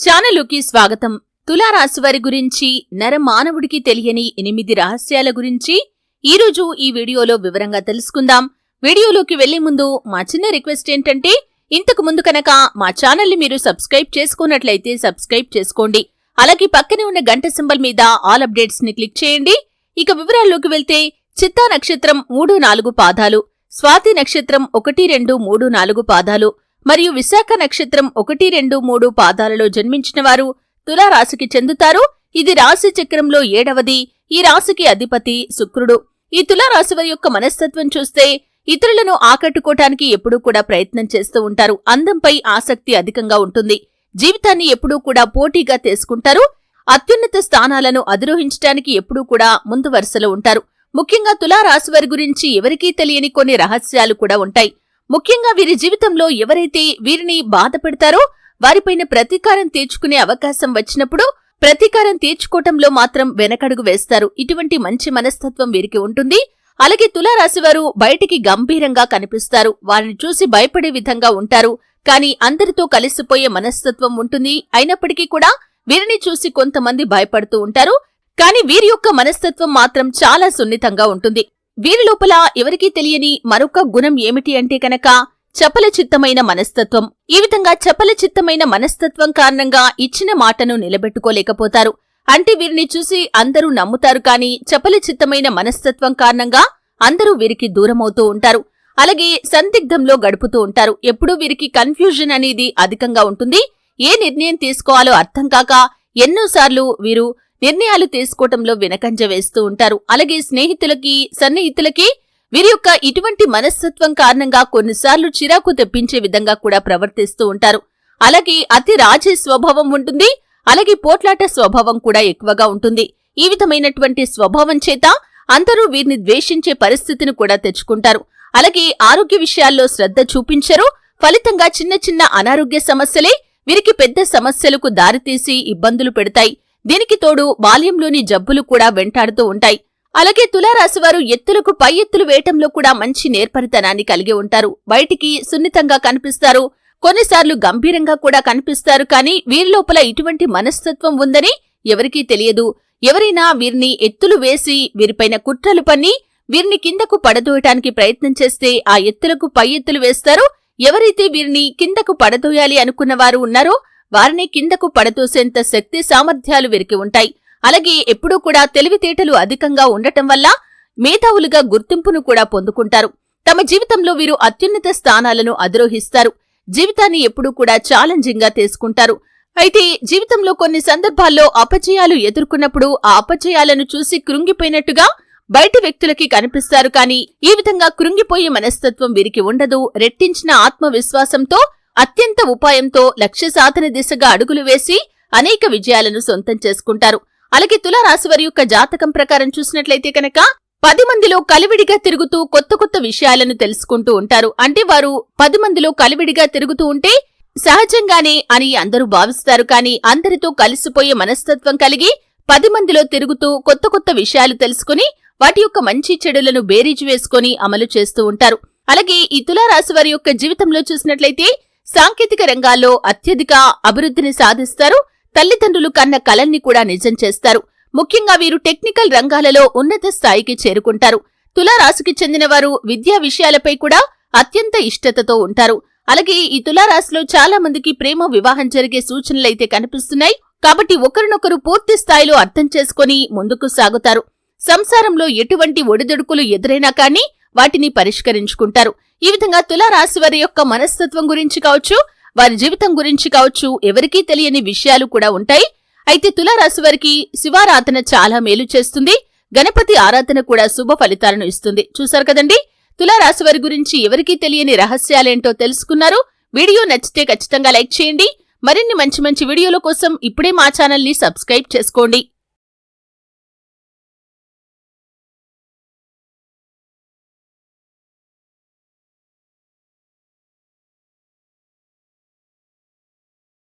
ఛానలుకి స్వాగతం. తులారాశి వారి గురించి నర మానవుడికి తెలియని ఎనిమిది రహస్యాల గురించి ఈరోజు ఈ వీడియోలో వివరంగా తెలుసుకుందాం. వీడియోలోకి వెళ్ళే ముందు మా చిన్న రిక్వెస్ట్ ఏంటంటే ఇంతకు ముందు కనుక మా ఛానల్ని మీరు సబ్స్క్రైబ్ చేసుకున్నట్లయితే సబ్స్క్రైబ్ చేసుకోండి. అలాగే పక్కనే ఉన్న గంట సింబల్ మీద ఆల్ అప్డేట్స్ని క్లిక్ చేయండి. ఇక వివరాల్లోకి వెళ్తే చిత్తా నక్షత్రం మూడు నాలుగు పాదాలు స్వాతి నక్షత్రం ఒకటి రెండు మూడు నాలుగు పాదాలు మరియు విశాఖ నక్షత్రం ఒకటి రెండు మూడు పాదాలలో జన్మించిన వారు తులారాశికి చెందుతారు. ఇది రాశి చక్రంలో ఏడవది. ఈ రాశికి అధిపతి శుక్రుడు. ఈ తులారాశి వారి యొక్క మనస్తత్వం చూస్తే ఇతరులను ఆకట్టుకోవటానికి ఎప్పుడూ కూడా ప్రయత్నం చేస్తూ ఉంటారు. అందంపై ఆసక్తి అధికంగా ఉంటుంది. జీవితాన్ని ఎప్పుడూ కూడా పోటీగా తీసుకుంటారు. అత్యున్నత స్థానాలను అధిరోహించడానికి ఎప్పుడూ కూడా ముందు వరుసలో ఉంటారు. ముఖ్యంగా తులారాశి వారి గురించి ఎవరికీ తెలియని కొన్ని రహస్యాలు కూడా ఉంటాయి. ముఖ్యంగా వీరి జీవితంలో ఎవరైతే వీరిని బాధ పెడతారో వారిపైన ప్రతీకారం తీర్చుకునే అవకాశం వచ్చినప్పుడు ప్రతీకారం తీర్చుకోవటంలో మాత్రం వెనకడుగు వేస్తారు. ఇటువంటి మంచి మనస్తత్వం వీరికి ఉంటుంది. అలాగే తులారాశి వారు బయటికి గంభీరంగా కనిపిస్తారు. వారిని చూసి భయపడే విధంగా ఉంటారు. కానీ అందరితో కలిసిపోయే మనస్తత్వం ఉంటుంది. అయినప్పటికీ కూడా వీరిని చూసి కొంతమంది భయపడుతూ ఉంటారు. కానీ వీరి యొక్క మనస్తత్వం మాత్రం చాలా సున్నితంగా ఉంటుంది. వీరి లోపల ఎవరికీ తెలియని మరొక గుణం ఏమిటి అంటే కనుక చపల చిత్తమైన మనస్తత్వం. ఈ విధంగా చపలచిత్తమైన మనస్తత్వం కారణంగా ఇచ్చిన మాటను నిలబెట్టుకోలేకపోతారు. అంటే వీరిని చూసి అందరూ నమ్ముతారు కానీ చపలచిత్తమైన మనస్తత్వం కారణంగా అందరూ వీరికి దూరమవుతూ ఉంటారు. అలాగే సందిగ్ధంలో గడుపుతూ ఉంటారు. ఎప్పుడూ వీరికి కన్ఫ్యూజన్ అనేది అధికంగా ఉంటుంది. ఏ నిర్ణయం తీసుకోవాలో అర్థం కాక ఎన్నోసార్లు వీరు నిర్ణయాలు తీసుకోవటంలో వెనకంజ వేస్తూ ఉంటారు. అలాగే స్నేహితులకి సన్నిహితులకి వీరి యొక్క ఇటువంటి మనస్తత్వం కారణంగా కొన్నిసార్లు చిరాకు తెప్పించే విధంగా కూడా ప్రవర్తిస్తూ ఉంటారు. అలాగే అతి రాజే స్వభావం ఉంటుంది. అలాగే పోట్లాట స్వభావం కూడా ఎక్కువగా ఉంటుంది. ఈ విధమైనటువంటి స్వభావం చేత అందరూ వీరిని ద్వేషించే పరిస్థితిని కూడా తెచ్చుకుంటారు. అలాగే ఆరోగ్య విషయాల్లో శ్రద్ధ చూపించరు. ఫలితంగా చిన్న చిన్న అనారోగ్య సమస్యలే వీరికి పెద్ద సమస్యలకు దారితీసి ఇబ్బందులు పెడతాయి. దీనికి తోడు బాల్యంలోని జబ్బులు కూడా వెంటాడుతూ ఉంటాయి. అలాగే తులారాశివారు ఎత్తులకు పై ఎత్తులు వేయటంలో కూడా మంచి నేర్పరితనాన్ని కలిగి ఉంటారు. బయటికి సున్నితంగా కనిపిస్తారు. కొన్నిసార్లు గంభీరంగా కూడా కనిపిస్తారు. కానీ వీరిలోపల ఇటువంటి మనస్తత్వం ఉందని ఎవరికీ తెలియదు. ఎవరైనా వీరిని ఎత్తులు వేసి వీరిపైన కుట్రలు పన్ని వీరిని కిందకు పడదోయటానికి ప్రయత్నం చేస్తే ఆ ఎత్తులకు పై ఎత్తులు వేస్తారు. ఎవరైతే వీరిని కిందకు పడదోయాలి అనుకున్నవారు ఉన్నారో వారిని కిందకు పడతూసేంత శక్తి సామర్థ్యాలు వీరికి ఉంటాయి. అలాగే ఎప్పుడూ కూడా తెలివితేటలు అధికంగా ఉండటం వల్ల మేధావులుగా గుర్తింపును కూడా పొందుకుంటారు. తమ జీవితంలో వీరు అత్యున్నత స్థానాలను అధిరోహిస్తారు. జీవితాన్ని ఎప్పుడూ కూడా ఛాలెంజింగ్గా తీసుకుంటారు. అయితే జీవితంలో కొన్ని సందర్భాల్లో అపజయాలు ఎదుర్కొన్నప్పుడు ఆ అపజయాలను చూసి కృంగిపోయినట్టుగా బయటి వ్యక్తులకి కనిపిస్తారు. కానీ ఈ విధంగా కృంగిపోయే మనస్తత్వం వీరికి ఉండదు. రెట్టించిన ఆత్మవిశ్వాసంతో అత్యంత ఉపాయంతో లక్ష్య సాధన దిశగా అడుగులు వేసి అనేక విజయాలను సొంతం చేసుకుంటారు. అలాగే తులారాశి వారి యొక్క జాతకం ప్రకారం చూసినట్లయితే కనుక పది మందిలో కలివిడిగా తిరుగుతూ కొత్త కొత్త విషయాలను తెలుసుకుంటూ ఉంటారు. అంటే వారు పది మందిలో కలివిడిగా తిరుగుతూ ఉంటే సహజంగానే అని అందరూ భావిస్తారు. కానీ అందరితో కలిసిపోయే మనస్తత్వం కలిగి పది మందిలో తిరుగుతూ కొత్త కొత్త విషయాలు తెలుసుకుని వాటి యొక్క మంచి చెడులను బేరీజు వేసుకుని అమలు చేస్తూ ఉంటారు. అలాగే ఈ తులారాశి వారి యొక్క జీవితంలో చూసినట్లయితే సాంకేతిక రంగాల్లో అత్యధిక అభివృద్ధిని సాధిస్తారు తల్లిదండ్రులు కన్న కలల్ని కూడా నిజం చేస్తారు. ముఖ్యంగా వీరు టెక్నికల్ రంగాలలో ఉన్నత స్థాయికి చేరుకుంటారు. తులారాశికి చెందిన వారు విద్యా విషయాలపై కూడా అత్యంత ఇష్టతతో ఉంటారు. అలాగే ఈ తులారాశిలో చాలా మందికి ప్రేమ వివాహం జరిగే సూచనలైతే కనిపిస్తున్నాయి. కాబట్టి ఒకరినొకరు పూర్తి స్థాయిలో అర్థం చేసుకుని ముందుకు సాగుతారు. సంసారంలో ఎటువంటి ఒడిదుడుకులు ఎదురైనా కానీ వాటిని పరిష్కరించుకుంటారు. ఈ విధంగా తులారాశి వారి యొక్క మనస్తత్వం గురించి కావచ్చు వారి జీవితం గురించి కావచ్చు ఎవరికీ తెలియని విషయాలు కూడా ఉంటాయి. అయితే తులారాశి వారికి శివారాధన చాలా మేలు చేస్తుంది. గణపతి ఆరాధన కూడా శుభ ఫలితాలను ఇస్తుంది. చూశారు కదండి? తులారాశి వారి గురించి ఎవరికీ తెలియని రహస్యాలేంటో తెలుసుకున్నారు. వీడియో నచ్చితే ఖచ్చితంగా లైక్ చేయండి. మరిన్ని మంచి మంచి వీడియోల కోసం ఇప్పుడే మా ఛానల్ని సబ్స్క్రైబ్ చేసుకోండి.